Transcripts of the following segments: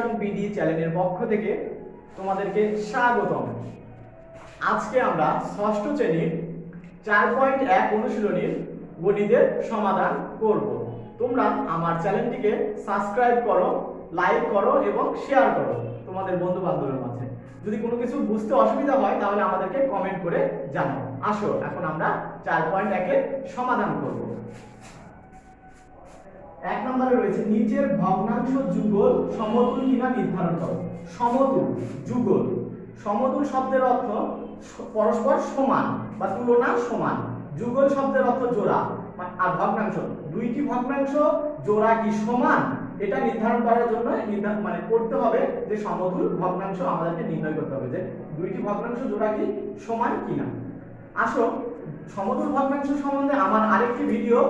Education BD চ্যানেলের পক্ষ থেকে তোমাদেরকে স্বাগতম। আজকে আমরা ষষ্ঠ শ্রেণির চার পয়েন্ট এক অনুশীলনীর গণিতের সমাধান করব। তোমরা আমার চ্যানেলটিকে সাবস্ক্রাইব করো, লাইক করো এবং শেয়ার করো তোমাদের বন্ধু বান্ধবের মাঝে। যদি কোনো কিছু বুঝতে অসুবিধা হয়, তাহলে আমাদেরকে কমেন্ট করে জানাও। আসো, এখন আমরা চার পয়েন্ট একের সমাধান করব। এক নম্বরে রয়েছে নিচের ভগ্নাংশ যুগল সমতুল কিনা নির্ধারণ করো। সমতুল, যুগল। সমতুল শব্দের অর্থ পরস্পর সমান বা তুলনা সমান। যুগল শব্দের অর্থ জোড়া আর ভগ্নাংশ। দুইটি ভগ্নাংশ জোড়া কি সমান? এটা নির্ধারণ করার জন্য মানে করতে হবে যে সমতুল ভগ্নাংশ আমাদেরকে নির্ণয় করতে হবে যে দুইটি ভগ্নাংশ জোড়া কি সমান কিনা। আসো, সমতুল ভগ্নাংশ সম্বন্ধে আমার আরেকটি ভিডিও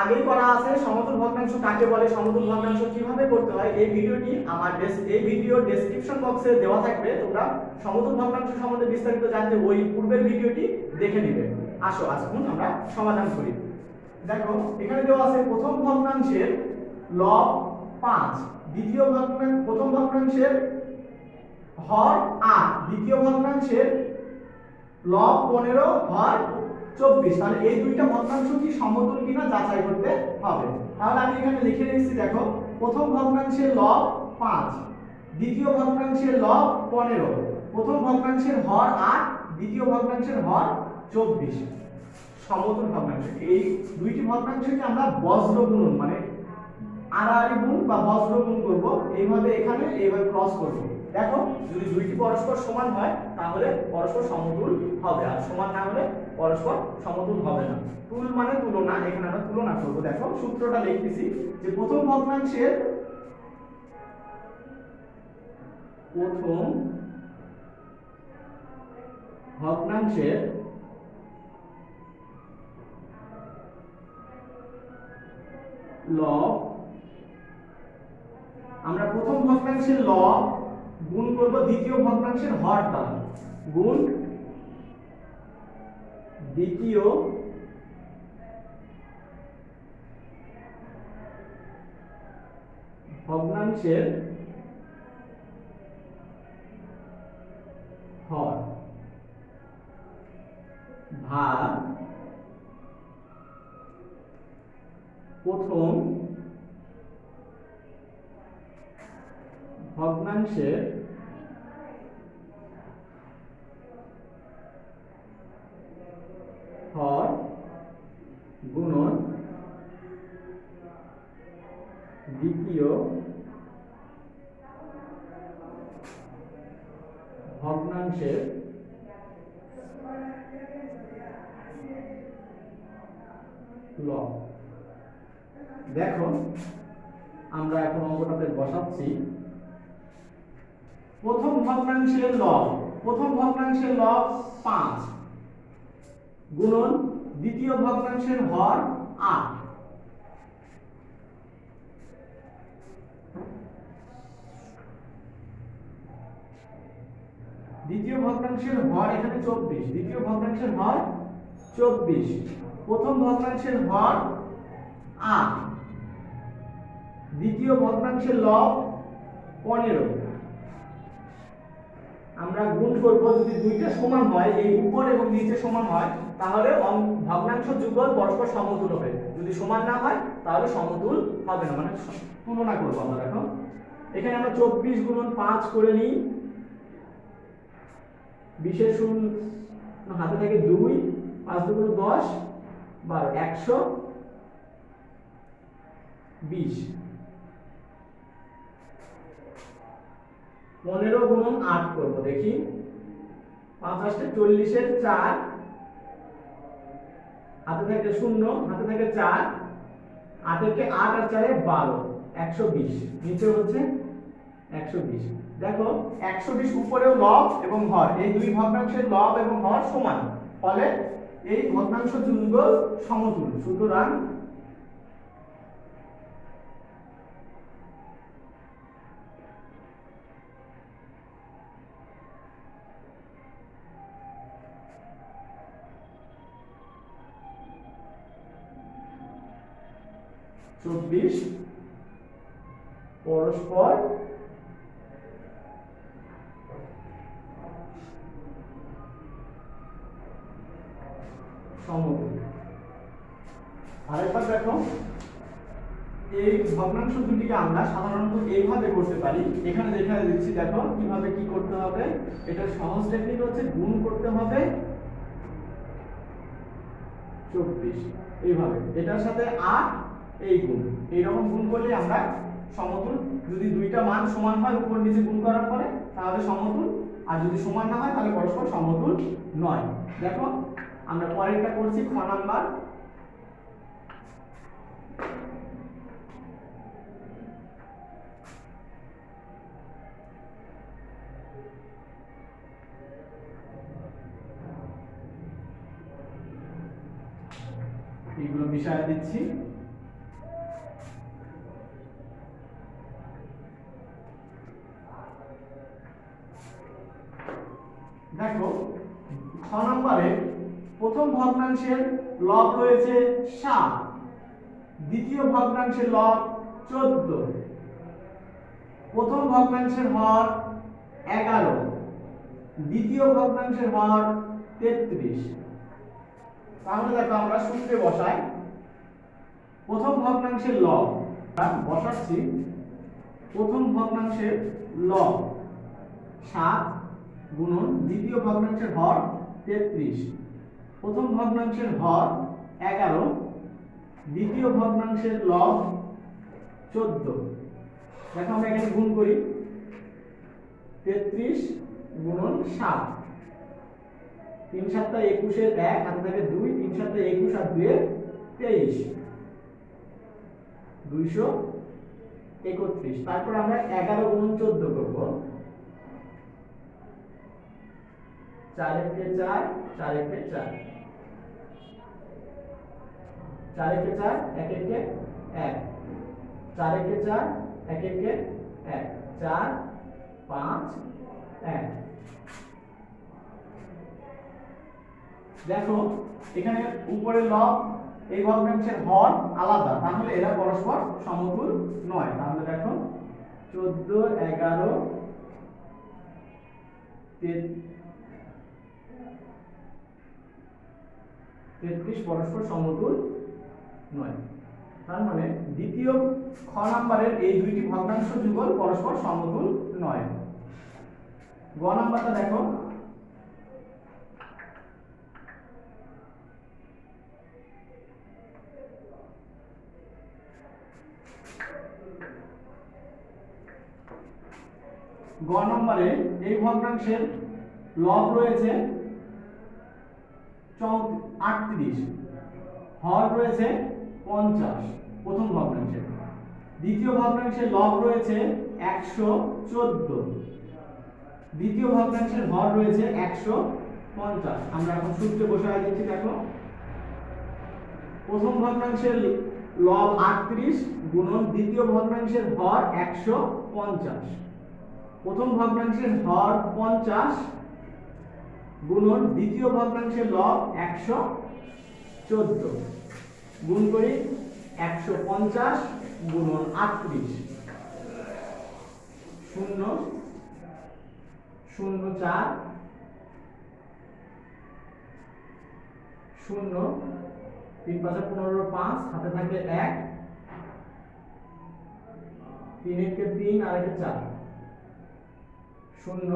আগেই করা আছে, সমতুল ভগ্নাংশ কাকে বলে, সমতুল ভগ্নাংশ কীভাবে করতে হয়, এই ভিডিওটি আমার এই ভিডিওর ডেসক্রিপশন বক্সে দেওয়া থাকবে, তোমরা সমতুল ভগ্নাংশ সম্বন্ধে বিস্তারিত জানতে ওই পূর্বের ভিডিওটি দেখে নিবে। আসো, আজকে আমরা সমাধান করি। দেখো, এখানে দেওয়া আছে প্রথম ভগ্নাংশের লব পাঁচ, দ্বিতীয় ভগ্নাংশ প্রথম ভগ্নাংশের হর আট, দ্বিতীয় ভগ্নাংশের লব পনেরো, হর চব্বিশ। তাহলে এই দুইটা ভগ্নাংশ কি সমতুল কিনা যাচাই করতে হবে। তাহলে আমি এখানে লিখে রেখেছি দেখো, প্রথম ভগ্নাংশের লব পাঁচ, দ্বিতীয় ভগ্নাংশের লব পনেরো, প্রথম ভগ্নাংশের হর আট, দ্বিতীয় ভগ্নাংশের হর চব্বিশ। সমতুল ভগ্নাংশ। এই দুইটি ভগ্নাংশকে আমরা বজ্র গুণন মানে আড়াআড়ি গুণ বা বজ্র গুণ করব, এইভাবে এখানে এইভাবে ক্রস করব। দেখো, যদি দুইটি পরস্পর সমান হয়, তাহলে পরস্পর সমতুল হবে। আর সমান না হলে পরস্পর সমতুল হবে না। তুল মানে তুলনা, এখানে আমরা তুলনা করব। দেখো, সূত্রটা লিখতেছি যে প্রথম ভগ্নাংশের প্রথম ভগ্নাংশের লব, আমরা প্রথম ভগ্নাংশের লব গুণ করব দ্বিতীয় ভগ্নাংশের হর দ্বারা। গুণ দ্বিতীয় ভগ্নাংশের হর ভাগ প্রথম ভগ্নাংশের হর গুণন দ্বিতীয় ভগ্নাংশের লব দেখো আমরা এখন অঙ্কটাতে বসাচ্ছি প্রথম ভগ্নাংশের লব, প্রথম ভগ্নাংশের লব পাঁচ। গুণন দ্বিতীয় ভগ্নাংশের হর আট। দ্বিতীয় ভগ্নাংশের হর এখানে চব্বিশ, দ্বিতীয় ভগ্নাংশের হর চব্বিশ। প্রথম ভগ্নাংশের হর আট। দ্বিতীয় ভগ্নাংশের লব পনেরো। আমরা গুণ করব যদি দুইটা সমান হয়, এই উপর এবং নিচে সমান হয়, তাহলে ভগ্নাংশ যুগল পরস্পর সমতুল হবে। যদি সমান না হয়, তাহলে সমতুল হবে না। মানে তুলনা করব আমরা দেখো এখানে আমরা চব্বিশ গুণন পাঁচ করে নিই। বিশেষ শূন্য হাতে থাকে দুই, পাঁচ দুগুণ দশ, বারো, একশো বিশ। পনেরো গুণন আট করব, দেখি। আসতে চল্লিশের চার। হাতে থাকে শূন্য, হাতে থাকে চার। আটেরকে আট আর চারে বারো, একশো বিশ। নিচে হচ্ছে একশো বিশ। দেখো, একশো বিশ উপরেও লব এবং হর এই দুই ভগ্নাংশের লব এবং হর সমান। ফলে এই ভগ্নাংশ যুগল সমতুল সুতরাং চব্বিশ, পরস্পর আরেকবার দেখো, এই ভগ্নাংশ দুটিকে আমরা সাধারণত এইভাবে করতে পারি। এখানে দেখা দিচ্ছি, দেখো কীভাবে কি করতে হবে। এটা সহজ টেকনিক হচ্ছে গুণ করতে হবে চব্বিশ। এইভাবে। এটার সাথে আট এই গুণ। এইরকম গুণ করলে আমরা সমতুল, যদি দুইটা মান সমান হয় উপর নিচে গুণ করার পরে, তাহলে সমতুল, আর যদি সমান না হয়, তাহলে পরস্পর সমতুল নয়। দেখো, আমরা পরেরটা করছি খ নাম্বার। এগুলো মিশায় দিচ্ছি। দেখো, ছ নম্বরে প্রথম ভগ্নাংশের লব রয়েছে সাত। দ্বিতীয় ভগ্নাংশের লব চোদ্দ। প্রথম ভগ্নাংশের হর এগারো। দ্বিতীয় ভগ্নাংশের হর তেত্রিশ। তাহলে দেখো আমরা সূত্রে বসাই। প্রথম ভগ্নাংশের লব বসাচ্ছি। প্রথম ভগ্নাংশের লব সাত গুণন, দ্বিতীয় ভগ্নাংশের হর, তেত্রিশ। প্রথম ভগ্নাংশের হর, এগারো। দ্বিতীয় ভগ্নাংশের লব, চোদ্দ। দেখো আমরা এখানে গুণ করি। তেত্রিশ গুণন সাত। তিন সাতটা একুশের এক, হাতে থাকে দুই, তিন সাতটা একুশ আর দুয়ে তেইশ। দুইশো একত্রিশ। তারপর আমরা এগারো গুণ চোদ্দ করব। চার একে চার চার একে চার। চার একে চার এক একে। এক চার একে চার এক। একে এক চার, পাঁচ, এক। দেখো, এখানে উপরে লব এই ভগ্নাংশের হর আলাদা। তাহলে এরা পরস্পর সমতুল নয়। তাহলে দেখো, চোদ্দ, এগারো তেত্রিশ পরস্পর সমতুল নয়। তার মানে দ্বিতীয় খ নাম্বারের এই দুইটি ভগ্নাংশ যুগল পরস্পর সমতুল নয়। গ নাম্বারটা দেখো। গ নম্বরে এই ভগ্নাংশের লব রয়েছে। আটত্রিশ, হর রয়েছে পঞ্চাশ, প্রথম ভগ্নাংশে দ্বিতীয় ভগ্নাংশের লব রয়েছে একশো চোদ্দ। দ্বিতীয় ভগ্নাংশের হর রয়েছে একশো পঞ্চাশ। আমরা এখন সূত্রে বসায় দিচ্ছি, দেখো। প্রথম ভগ্নাংশের লব আটত্রিশ গুণন দ্বিতীয় ভগ্নাংশের হর একশো পঞ্চাশ। প্রথম ভগ্নাংশের হর পঞ্চাশ গুণন দ্বিতীয় ভগ্নাংশের লব একশো চোদ্দ। গুণ করি একশো পঞ্চাশ গুণন আটত্রিশ। শূন্য শূন্য চার, শূন্য, তিন পাঁচে পনেরো পাঁচ, হাতে থাকে এক, তিন একে তিন, আর একে চার। শূন্য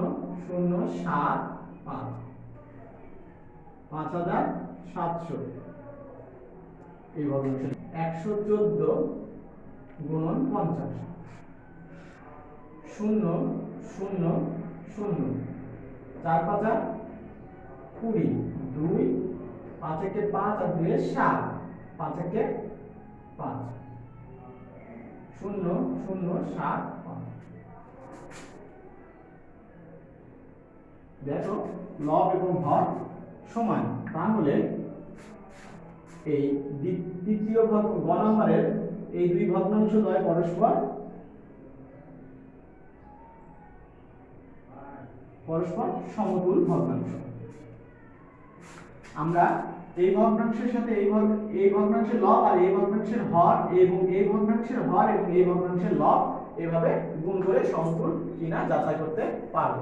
শূন্য সাত পাঁচ। পাঁচ হাজার সাতশো। এই ভগ্নাংশ একশো চোদ্দ গুণন পঞ্চাশ। শূন্য শূন্য শূন্য। চার পাঁচা কুড়ি। দুই, পাঁচ একে পাঁচ আর দুয়ে সাত। পাঁচ একে পাঁচ। শূন্য শূন্য, সাত, পাঁচ। দেখো, লব এবং হর সমান তাহলে এই দ্বি- তৃতীয় ভাগ গ নম্বরের এই দুই ভগ্নাংশ দ্বয় পরস্পর। পরস্পর সমতুল ভগ্নাংশ আমরা এই ভগ্নাংশের সাথে এই এই ভগ্নাংশের লব আর এই ভগ্নাংশের হর এবং এই ভগ্নাংশের হর এবং এই ভগ্নাংশের লব এভাবে গুণ করে সমতুল কিনা যাচাই করতে পারব।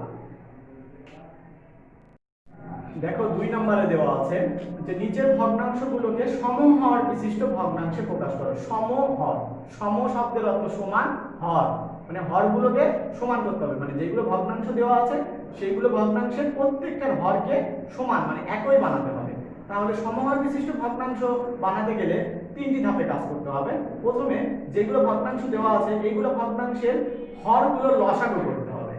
দেখো দুই নম্বরে দেওয়া আছে যে নিচের ভগ্নাংশগুলোকে সমহর বিশিষ্ট ভগ্নাংশে প্রকাশ করো। সমহর, সম শব্দের অর্থ সমান হর। মানে হরগুলোকে সমান করতে হবে। মানে যেগুলো ভগ্নাংশ দেওয়া আছে সেইগুলো ভগ্নাংশের প্রত্যেকটার হরকে সমান মানে একই বানাতে হবে। তাহলে সমহর বিশিষ্ট ভগ্নাংশ বানাতে গেলে তিনটি ধাপে কাজ করতে হবে। প্রথমে যেগুলো ভগ্নাংশ দেওয়া আছে এইগুলো ভগ্নাংশের হরগুলোর লসাগু করতে হবে।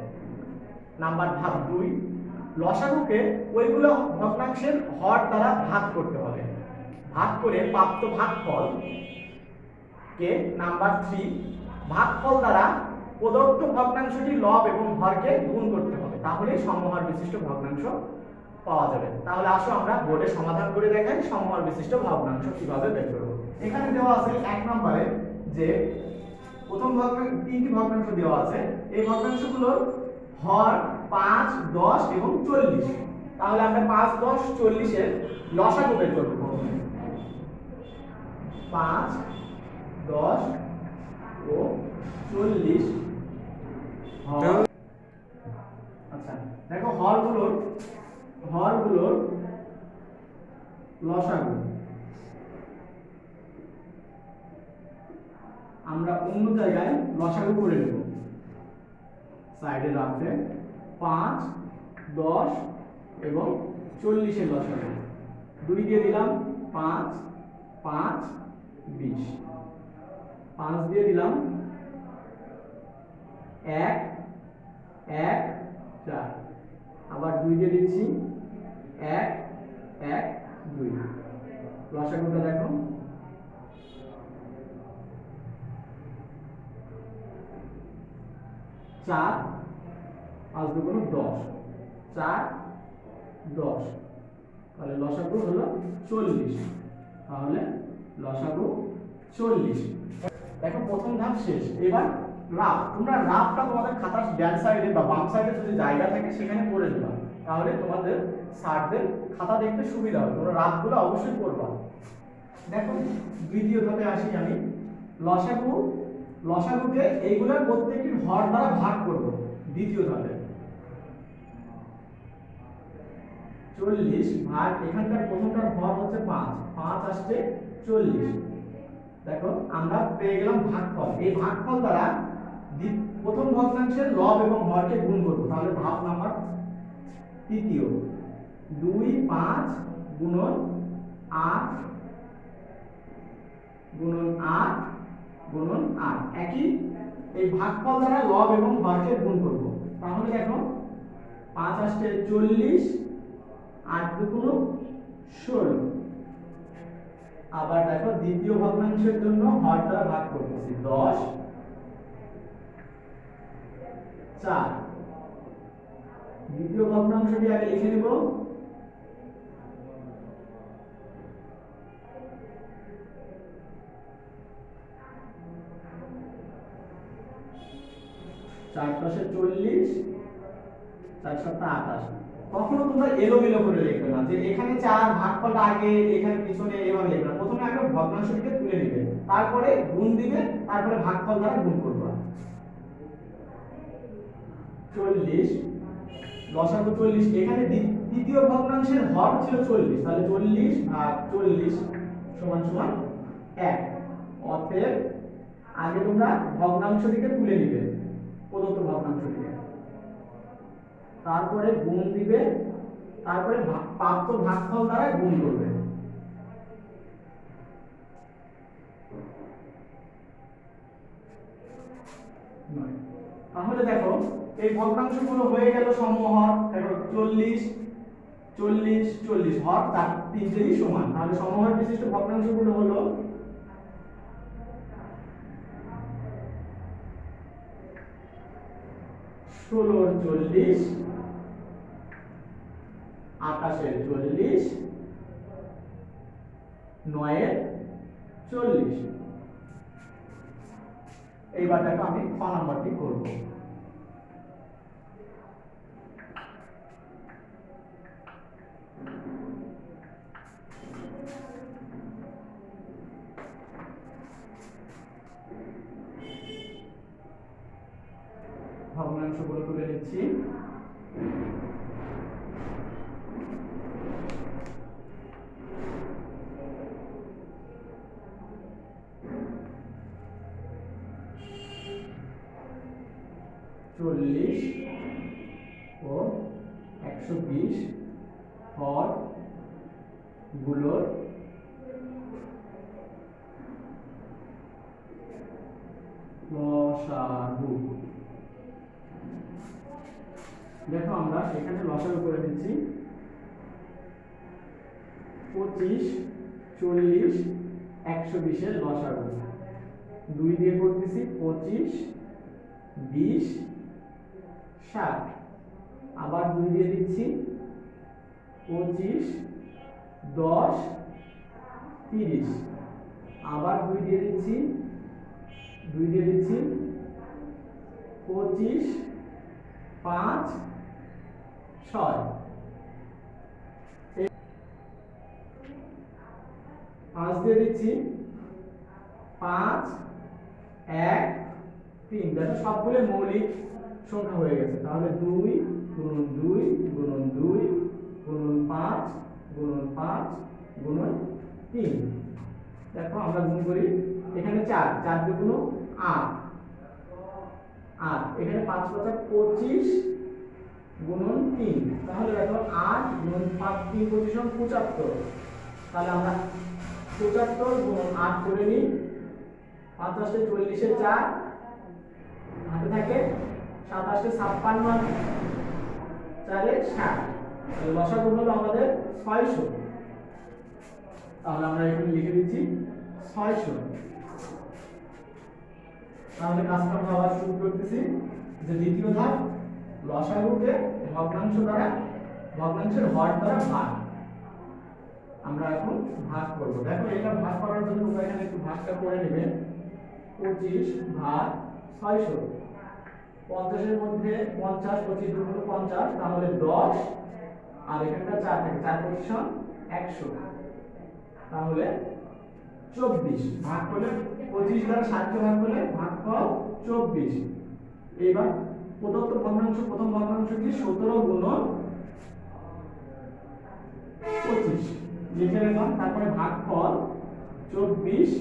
নাম্বার ধাপ দুই লসাগুকে ওইগুলো ভগ্নাংশের হর দ্বারা ভাগ করতে হবে। ভাগ করে প্রাপ্ত ভাগফল কে? Number three. ভাগফল দ্বারা প্রদত্ত ভগ্নাংশটি লব এবং হরকে গুণ করতে হবে। তাহলে সমহর বিশিষ্ট ভগ্নাংশ পাওয়া যাবে। তাহলে আসো আমরা বোর্ডে সমাধান করে দেখাই সমহর বিশিষ্ট ভগ্নাংশ কীভাবে বের করব। এখানে দেওয়া আছে এক নম্বরে যে প্রথম ভগ্নাংশ তিনটি ভগ্নাংশ দেওয়া আছে। এই ভগ্নাংশগুলোর হর পাঁচ দশ এবং চল্লিশ। তাহলে আমরা পাঁচ দশ চল্লিশের লসাগু বের করব? পাঁচ দশ ও চল্লিশ আচ্ছা দেখো হরগুলোর হরগুলোর লসাগু। আমরা অন্য জায়গায় লসাগু করে নেব। সাইডে রাখবে পাঁচ, দশ এবং চল্লিশের লসাগু দুই দিয়ে দিলাম পাঁচ পাঁচ, বিশ। পাঁচ দিয়ে দিলাম এক এক, চার। আবার দুই দিয়ে দিচ্ছি এক এক, দুই। লসাগুটা দেখো। চার পাঁচ দুগুণ দশ। চার, দশ। তাহলে লসাগু হলো চল্লিশ। তাহলে লসাগু চল্লিশ। দেখো, প্রথম ধাপ শেষ। এবার রাফ। তোমরা রাফটা তোমাদের খাতার ব্যাক সাইডে বা বাম সাইডে যদি জায়গা থাকে, সেখানে করে দিবা তাহলে তোমাদের স্যারদের খাতা দেখতে সুবিধা হবে। তোমরা রাফগুলো অবশ্যই করবা দেখো, দ্বিতীয় ধাপে আসি আমি। লসাগু, লসাগুকে এইগুলোর প্রত্যেকটির হর দ্বারা ভাগ করব। দ্বিতীয় ধাপে। চল্লিশ ভাগ এখানকার প্রথমটার হর হচ্ছে পাঁচ পাঁচ আসছে চল্লিশ। দেখো, আমরা পেয়ে গেলাম ভাগফল। এই ভাগফল দ্বারা দ্বি- প্রথম ভগ্নাংশের লব এবং হরকে গুণ করব। তাহলে ধাপ নাম্বার তৃতীয়। দুই, পাঁচ, গুণন আট গুণন আট গুণন আট। একই এই ভাগফল দ্বারা লব এবং হরকে গুণ করব। তাহলে দেখো, পাঁচ আসছে চল্লিশ আট দুগুণ ষোলো আবার দেখো দ্বিতীয় ভগ্নাংশের জন্য হর দ্বারা ভাগ করতেছি। দশ, চার। দ্বিতীয় ভগ্নাংশটি আগে লিখে নেব। চার পাশে চল্লিশ, চার সাতটা আঠাশ। কখনো তোমরা এলোমেলো করে লিখবে না, যে এখানে চার ভাগফলটা আগে, এখানে পিছনে এভাবে লিখবে না। প্রথমে আগে ভগ্নাংশটিকে তুলে নিবে, তারপরে গুণ দিবে, তারপরে ভাগফল দ্বারা গুণ করবে। চল্লিশ লসাগু চল্লিশ, এখানে দ্বিতীয় ভগ্নাংশের হর ছিল চল্লিশ, তাহলে চল্লিশ ভাগ চল্লিশ সমান সমান এক। অতএব আগে তোমরা ভগ্নাংশটিকে তুলে নিবে, প্রদত্ত ভগ্নাংশটিকে। তারপরে গুণ দিবে, তারপরে প্রাপ্ত ভাগফল দ্বারা গুণ করবে। তাহলে দেখো, এই ভগ্নাংশগুলো হয়ে গেল সমহর দেখো চল্লিশ চল্লিশ চল্লিশ, হর তার তিনটেরই সমান। তাহলে সমহর বিশিষ্ট ভগ্নাংশগুলো হলো ষোলো চল্লিশ আকাশের চল্লিশ নয়ের চল্লিশ। এইবার দেখো আমি খ নাম্বারটি করব। ভগ্নাংশগুলো তুলে নিচ্ছি। দেখো আমরা এখানে লসাগু করে দিচ্ছি পঁচিশ, চল্লিশ, একশো বিশের লসাগু দুই দিয়ে করতেছি পঁচিশ, বিশ, ষাট। আবার দুই দিয়ে দিচ্ছি পঁচিশ, দশ, তিরিশ। আবার দুই দিয়ে দিচ্ছি, দুই দিয়ে দিচ্ছি পঁচিশ, পাঁচ ছয়। পাঁচ দিয়ে দিচ্ছি। পাঁচ, এক, তিন। দেখো সবগুলো মৌলিক সংখ্যা হয়ে গেছে। তাহলে দুই গুণন দুই গুণন দুই গুণন পাঁচ গুণন পাঁচ গুণন তিন। দেখো আমরা গুণ করি। এখানে চার চার দুগুণ আট। আট। এখানে পাঁচ পাঁচা পঁচিশ। গুণন তিন। তাহলে দেখো আট গুণন পাঁচ তিন পঁচিশ সমান পঁচাত্তর। তাহলে আমরা পঁচাত্তর গুণন আট করে নিই। পাঁচ আসলে চল্লিশে চার। হাতে থাকে সাতাশে ছাপ্পান্ন চারে ষাট। লসাগু হলো আমাদের ছয়শো। তাহলে আমরা এখানে লিখে দিচ্ছি ছয়শো। তাহলে কাজটা আমরা আবার শুরু করতেছি। যে দ্বিতীয় ধাপ লসাগুকে ভগ্নাংশ দ্বারা, ভগ্নাংশের হর দ্বারা ভাগ। আমরা এখন ভাগ করব। দেখো, এটা ভাগ করার জন্য তোমরা এখানে একটু ভাগটা করে নেবে। পঁচিশ ভাগ ছয়শো। পঞ্চাশের মধ্যে পঞ্চাশ, পঁচিশ দুগুণ পঞ্চাশ, তাহলে দশ। আর এখানটা চার থাকে চার পঁচিশ একশো। তাহলে চব্বিশ। ভাগ করলে পঁচিশ দ্বারা ষাটকে ভাগ করলে ভাগ ফল চব্বিশ। এইবার প্রদত্ত ভগ্নাংশ প্রথম ভগ্নাংশ কি? সতেরো গুণন, পঁচিশ। লিখে রাখলাম তারপরে ভাগ ফল চব্বিশ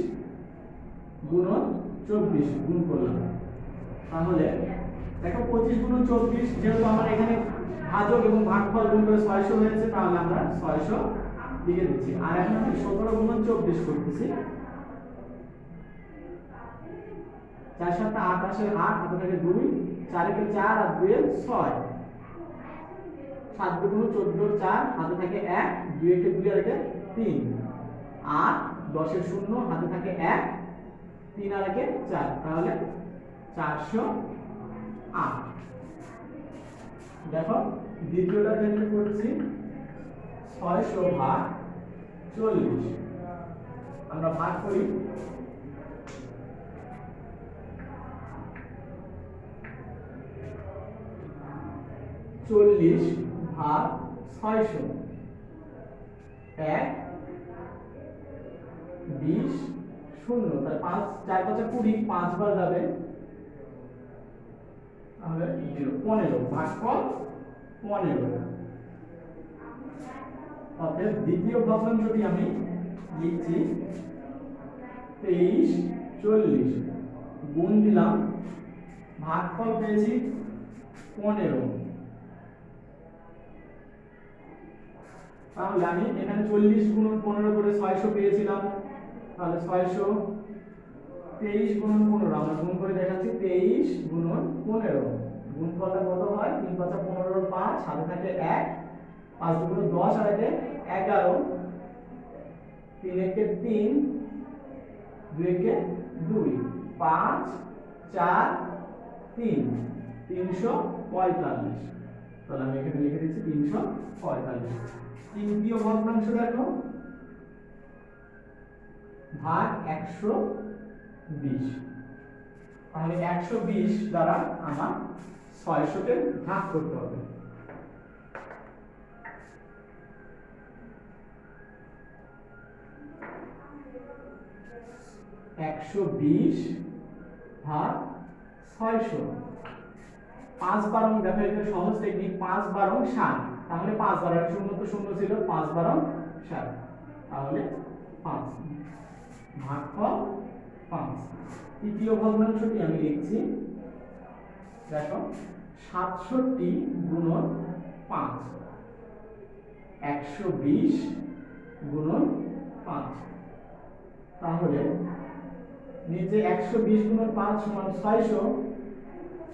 গুণন চব্বিশ, গুণ করলাম। তাহলে, দেখো পঁচিশ গুণন চব্বিশ, যেহেতু আমার এখানে ভাজক এবং ভাগফল গুণ করে ছয়শো হয়েছে, তাহলে আমরা ছয়শো লিখে দিচ্ছি। আর এখন আমি সতেরো গুণন চব্বিশ করতেছি। চার সাতটা আসে আট আপনাকে দুই চারিকে চার আর দুয়ে ছয়। সাত দুগুণ চোদ্দ, চার হাতে থাকে এক দুই একে দুই, আর একে তিন। আট দশের শূন্য হাতে থাকে এক, তিন, আর একে চার। তাহলে চারশো আট। দেখো, দ্বিতীয়টা ক্ষেত্রে করছি, ছয়শো ভাগ চল্লিশ। আমরা ভাগ করি চল্লিশ ভাগ ছয়শো। এক, বিশ, শূন্য। তার পাঁচ, চার পাঁচে কুড়ি পাঁচবার যাবে। পনেরো। ভাগফল পনেরো। অতএব দ্বিতীয় ভগ্নাংশটি আমি লিখছি, তেইশ, চল্লিশ। গুণ দিলাম, ভাগফল পেয়েছি পনেরো। তাহলে আমি এখানে চল্লিশ গুণন পনেরো করে ছয়শো পেয়েছিলাম। তাহলে ছয়শো তেইশ গুণন পনেরো, আমরা গুণ করে দেখাচ্ছি, তেইশ গুণন পনেরো। গুণ ফলটা কত হয়? তিন পাঁচা পনেরো পাঁচ হাতে থাকে এক। পাঁচ দুগুণ দশ আর এগারো। তিন একে তিন, দুই একে দুই। পাঁচ, চার, তিন। তিনশো পঁয়তাল্লিশ। তাহলে আমি এখানে লিখে দিচ্ছি তিনশো পঁয়তাল্লিশ। তৃতীয় ভগ্নাংশ দেখো। ভাগ একশো বিশ। তাহলে একশো বিশ দ্বারা আমার ছয়শোকে ভাগ করতে হবে। একশো বিশ ভাগ ছয়শো। পাঁচ বারং দেখো এখানে সহজ টেকনিক পাঁচ বারং ষাট। তাহলে পাঁচ বারং শূন্য তো শূন্য ছিল পাঁচ বারং সাত তাহলে পাঁচ। ভাগফল পাঁচ। তৃতীয় ভগ্নাংশটি আমি লিখছি, দেখো, সাতষট্টি গুণন পাঁচ। একশো বিশ গুণন পাঁচ। তাহলে নিচে একশো বিশ গুণন পাঁচ সমান ছয়শো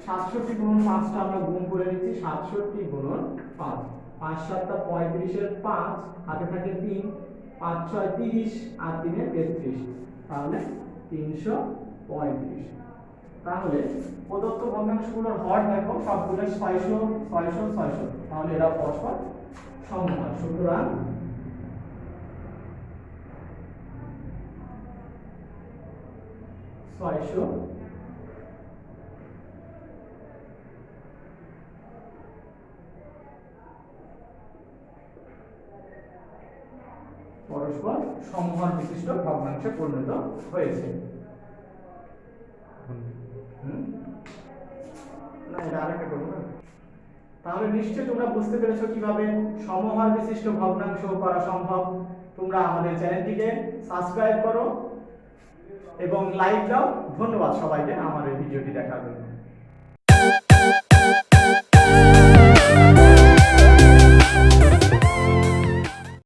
সাতষট্টি গুণন পাঁচটা আমরা গুণ করে নিচ্ছি, সাতষট্টি গুণন পাঁচ। পাঁচ সাতটা পঁয়ত্রিশের পাঁচ, হাতে থাকে তিন, পাঁচ ছয় তিরিশ, আর তিনে তেত্রিশ। তাহলে তিনশো পঁয়ত্রিশ। তাহলে প্রদত্ত ভগ্নাংশগুলোর হর দেখো সবগুলো ছয়শো ছয়শো ছয়শো। তাহলে এরা পরস্পর সমান সুতরাং ছয়শো সমহর বিশিষ্ট ভগ্নাংশে পরিণত হয়েছে। হুম? না এটা আরেকটা করব না? তাহলে নিশ্চয়ই তোমরা বুঝতে পেরেছ কীভাবে সমহার বিশিষ্ট ভগ্নাংশ করা সম্ভব। তোমরা আমাদের চ্যানেলটিকে সাবস্ক্রাইব করো এবং লাইক দাও। ধন্যবাদ সবাইকে আমার এই ভিডিওটি দেখার জন্য।